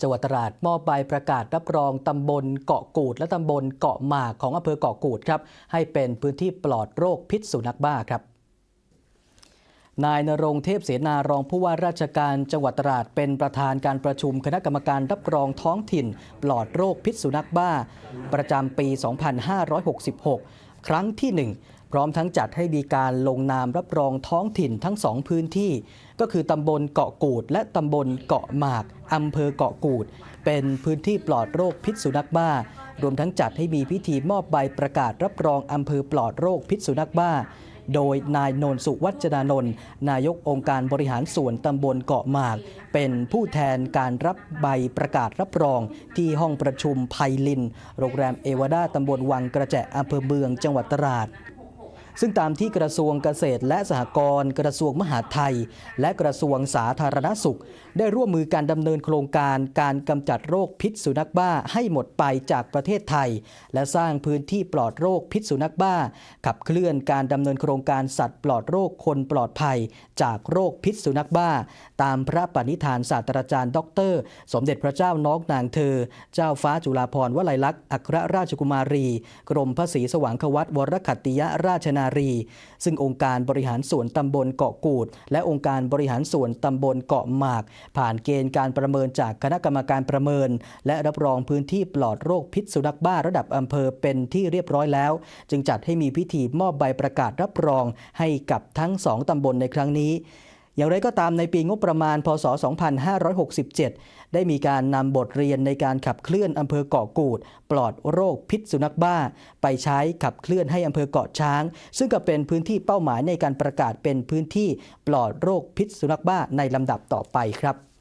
จังหวัดตราดมอบใบประกาศรับรองตำบลเกาะกูด และตำบลเกาะหมากของอำเภอเกาะกูดครับให้เป็นพื้นที่ปลอดโรคพิษสุนัขบ้าครับนายนรงเทพเสนารองผู้ว่าราชการจังหวัดตราดเป็นประธานการประชุมคณะกรรมการรับรองท้องถิ่น ปลอดโรคพิษสุนัขบ้า ประจำปี 2566 ครั้งที่ 1 พร้อมทั้งจัดให้มีการลงนามรับรองท้องถิ่นทั้งสองพื้นที่ ก็คือตำบลเกาะกูด และตำบลเกาะหมากอำเภอเกาะกูด เป็นพื้นที่ปลอดโรคพิษสุนัขบ้า รวมทั้งจัดให้มีพิธีมอบใบประกาศรับรองอำเภอปลอดโรคพิษสุนัขบ้า โดยนายนนสุวัจนานนท์นายกองค์การบริหารส่วนตำบลเกาะหมาก เป็นผู้แทนการรับใบประกาศรับรอง ที่ห้องประชุมไพลิน โรงแรมเอวาดาตำบลวังกระแจอำเภอเมืองจังหวัดตราด ซึ่งตามที่กระทรวงเกษตรและสหกรณ์กระทรวงมหาดไทย และกระทรวงสาธารณสุข ได้ร่วมมือการดำเนินโครงการการกำจัดโรคพิษสุนัขบ้าให้หมดไปจากประเทศไทย และสร้างพื้นที่ปลอดโรคพิษสุนัขบ้า ขับเคลื่อนการดำเนินโครงการสัตว์ปลอดโรคคนปลอดภัย จากโรคพิษสุนัขบ้า ตามพระปณิธานศาสตราจารย์ด็อกเตอร์สมเด็จพระเจ้าน้องนางเธอ เจ้าฟ้าจุฬาภรณ์วลัยลักษณ์อัครราชกุมารี กรมพระศรีสว่างควัตวรขัตติยราชนานารี ซึ่งองค์การบริหารส่วนตำบลเกาะกูด และองค์การบริหารส่วนตำบลเกาะหมาก ผ่านเกณฑ์การประเมินจากคณะกรรมการประเมิน และรับรองพื้นที่ปลอดโรคพิษสุนัขบ้าระดับอำเภอเป็นที่เรียบร้อยแล้ว จึงจัดให้มีพิธีมอบใบประกาศรับรองให้กับทั้งสองตำบลในครั้งนี้ อย่างไรก็ตามในปีงบประมาณ พศ 2567 ได้มีการนำบทเรียนในการขับเคลื่อนอำเภอเกาะกูด ปลอดโรคพิษสุนัขบ้า ไปใช้ขับเคลื่อนให้อำเภอเกาะช้าง ซึ่งก็เป็นพื้นที่เป้าหมายในการประกาศเป็นพื้นที่ปลอดโรคพิษสุนัขบ้าในลำดับต่อไปครับ